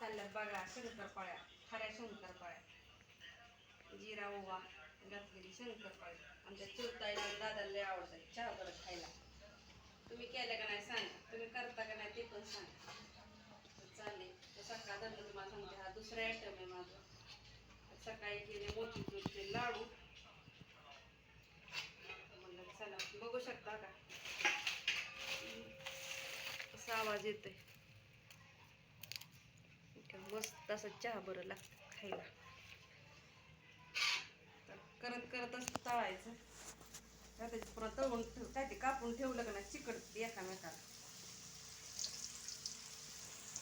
चालल्यात बघा शंकरपाळ्या खऱ्या शंकरपाळ्या जिरा ओवा घातलेली शंकरपाळी आमच्या चिवताईला दादाला लय आवडतात चहा बरं खायला. तुम्ही केलं का नाही सांगा. तुम्ही करता का नाही ते पण सांगा. चालले तर सकाळ धरलं तुम्हाला सांगते हा दुसरा आयटम आहे माझा. सकाळी केले मोतीचूरचे लाडू म्हणलं चला बघू शकता का कसा आवाज येतोय. मस्त असा चहा बरं लागतं खायला. करत करत करतच तळायचं. त्याची पुन्हा तळून ठेव काय ते कापून ठेवलं का नाही चिकट एकामेकाला.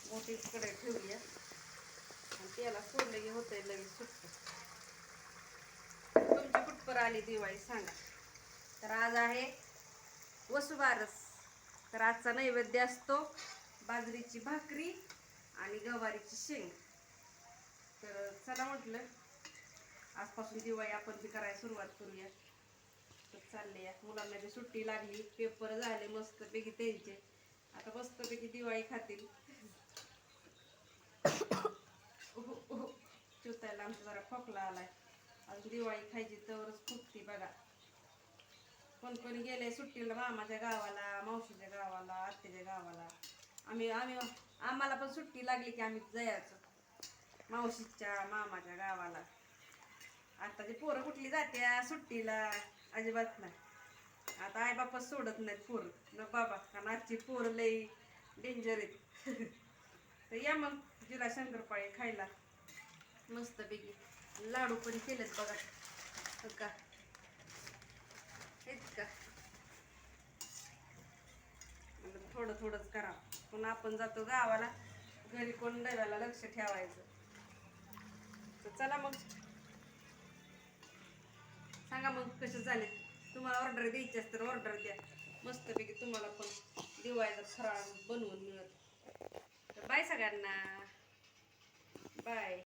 मोठी कडे ठेवली आणि त्याला सोडलं की होतंय लगेच सुटतं तुमची कुठपर आली दिवाळी सांगा. तर आज आहे वसुबारस. तर आजचा नैवेद्य असतो बाजरीची भाकरी आणि गवारीची शेंग. तर चला म्हटलं आजपासून दिवाळी आपण बी करायला सुरुवात करूया. तर चालले या मुलांना बी सुट्टी लागली पेपर झाले मस्तपैकी त्यांचे. आता मस्तपैकी दिवाळी खातील. चिवतायला आमचा जरा खोकला आलाय. अजून दिवाळी खायची तरच फुटती बघा. कोण कोणी गेले सुट्टीला मामाच्या गावाला मावशीच्या गावाला आत्याच्या गावाला. आम्ही आम्ही आम्हाला पण सुट्टी लागली की आम्ही जायचो. मावशीच्या मामाच्या गावाला. आता ते पोरं कुठली जात्या सुट्टीला. अजिबात नाही. आता आई बापा सोडत नाहीत पोरं. न बाबा कारण आजची पोरं लई डेंजर आहेत. तर या मग जिरा शंकरपाळी खायला. मस्तपैकी. लाडू पण केलेत बघा. हो का? हेच का थोडं थोडंच करा. पण आपण जातो गावाला घरी कोण डब्याला लक्ष ठेवायचं. तर चला मग. सांगा मग कसे झाले? तुम्हाला ऑर्डर द्यायची असतं ऑर्डर द्या. मस्तपैकी तुम्हाला पण दिवाळीचा फराळ बनवून मिळत. तर बाय सगळ्यांना. बाय